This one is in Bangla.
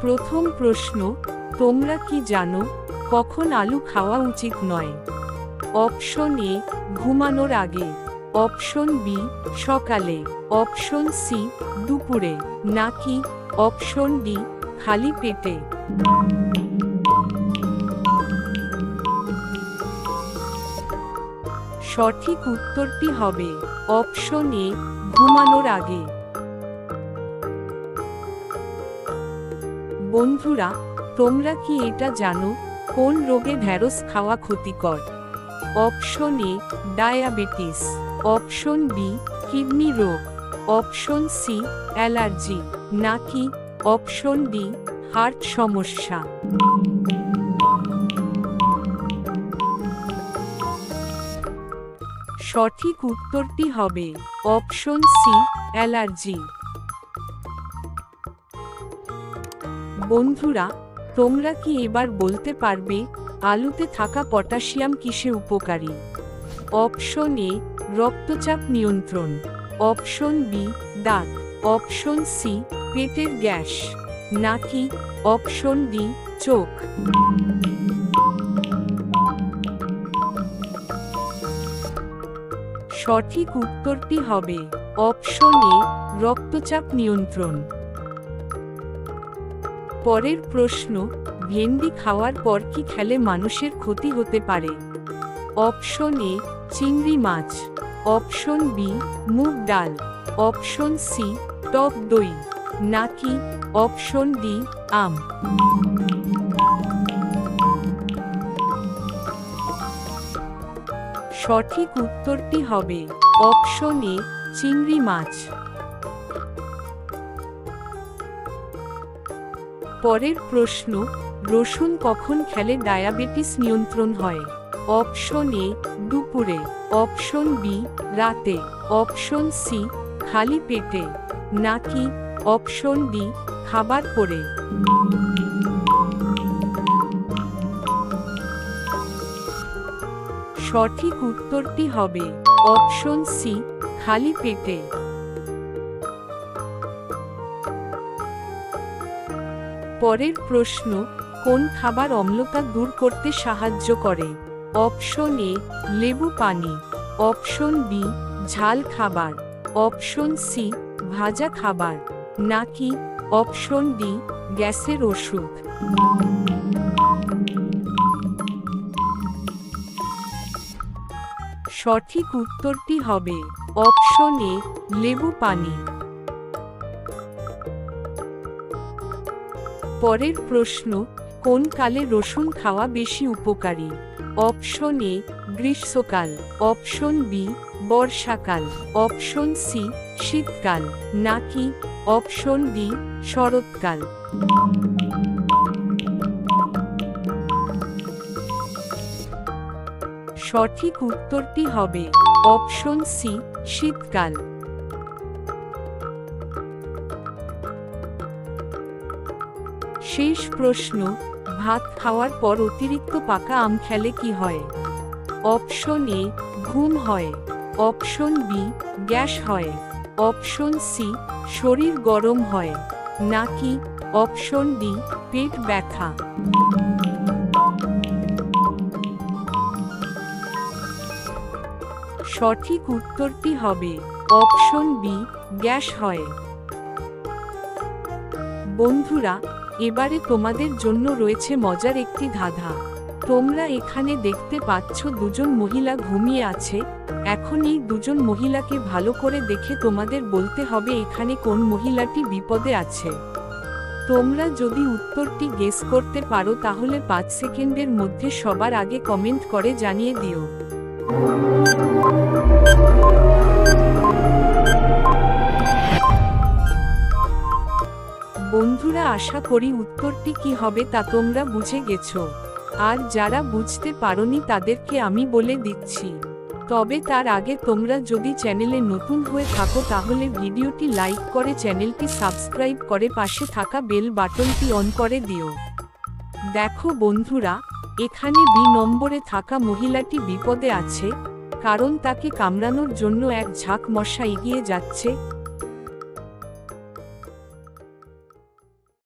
প্রথম প্রশ্ন, তোমরা কি জানো, কখন আলু খাওয়া উচিত নয়? অপশন এ, ঘুমানোর আগে। অপশন বি, সকালে। অপশন সি, দুপুরে। নাকি, অপশন ডি, খালি পেটে। সঠিক উত্তরটি হবে, অপশন এ, ঘুমানোর আগে। বন্ধুরা, তোমরা কি এটা জানো? কোন রোগে ঢ্যাঁড়স খাওয়া ক্ষতিকর? Option A, diabetes. Option B, kidney রোগ। Option C, allergy. নাকি, অপশন ডি, হার্ট সমস্যা। সঠিক উত্তরটি হবে, অপশন সি, অ্যালার্জি। বন্ধুরা, তোমরা কি এবার বলতে পারবে, আলুতে থাকা পটাশিয়াম কিসে উপকারী? অপশন এ, রক্তচাপ নিয়ন্ত্রণ। অপশন বি দাঁত অপশন সি, পেটের গ্যাস। নাকি, অপশন ডি, চোখ। সঠিক উত্তরটি হবে, অপশন এ, রক্তচাপ নিয়ন্ত্রণ। পরের প্রশ্ন, ভেন্ডি খাওয়ার পর কি খেলে মানুষের ক্ষতি হতে পারে? অপশন এ, চিংড়ি মাছ। অপশন বি, মুগ ডাল। অপশন সি, টক দই। নাকি, অপশন ডি, আম। সঠিক উত্তরটি হবে, অপশন এ, চিংড়ি মাছ। পরের প্রশ্ন, রসুন কখন খেলে ডায়াবেটিস নিয়ন্ত্রণ হয়? অপশন এ, দুপুরে। অপশন বি, রাতে। অপশন সি, খালি পেটে। নাকি, অপশন ডি, খাবার পরে। সঠিক উত্তরটি হবে, অপশন সি, খালি পেটে। পরের প্রশ্ন, কোন খাবার অম্লতা দূর করতে সাহায্য করে? অপশন এ, লেবু পানি। অপশন বি, ঝাল খাবার। অপশন সি, ভাজা খাবার। নাকি, অপশন ডি, গ্যাসের ওষুধ? সঠিক উত্তরটি হবে, অপশন এ, লেবু পানি। পরের প্রশ্ন, কোন কালে রসুন খাওয়া বেশি উপকারী? অপশন এ, গ্রীষ্মকাল। অপশন বি, বর্ষাকাল। অপশন সি, শীতকাল। নাকি, অপশন ডি, শরৎকাল। সঠিক উত্তরটি হবে, অপশন সি, শীতকাল। শেষ প্রশ্ন, ভাত খাওয়ার পর অতিরিক্ত পাকা আম খেলে কি হয়? অপশন এ, ঘুম হয়। অপশন বি, গ্যাস হয়। অপশন সি, শরীর গরম হয়। নাকি, অপশন ডি, পেট ব্যথা। সঠিক উত্তরটি হবে, অপশন বি, গ্যাস হয়। বন্ধুরা এবারে তোমাদের জন্য রয়েছে মজার একটি ধাঁধা। তোমরা এখানে দেখতে পাচ্ছ দুজন মহিলা ঘুমিয়ে আছে। এখন এই দুজন মহিলাকে ভালো করে দেখে তোমাদের বলতে হবে এখানে কোন মহিলাটি বিপদে আছে। তোমরা যদি উত্তরটি গেস করতে পারো তাহলে পাঁচ সেকেন্ডের মধ্যে সবার আগে কমেন্ট করে জানিয়ে দিও। আশা করি উত্তরটি কি হবে তা তোমরা বুঝে গেছো। আর যারা বুঝতে পারোনি তাদেরকে আমি বলে দিচ্ছি। তবে তার আগে তোমরা যদি চ্যানেলে নতুন হয়ে থাকো তাহলে ভিডিওটি লাইক করে চ্যানেলটি সাবস্ক্রাইব করে পাশে থাকা বেল বাটনটি অন করে দিও। দেখো বন্ধুরা, এখানে বি নম্বরে থাকা মহিলাটি বিপদে আছে, কারণ তাকে কামড়ানোর জন্য এক ঝাঁক মশা এগিয়ে যাচ্ছে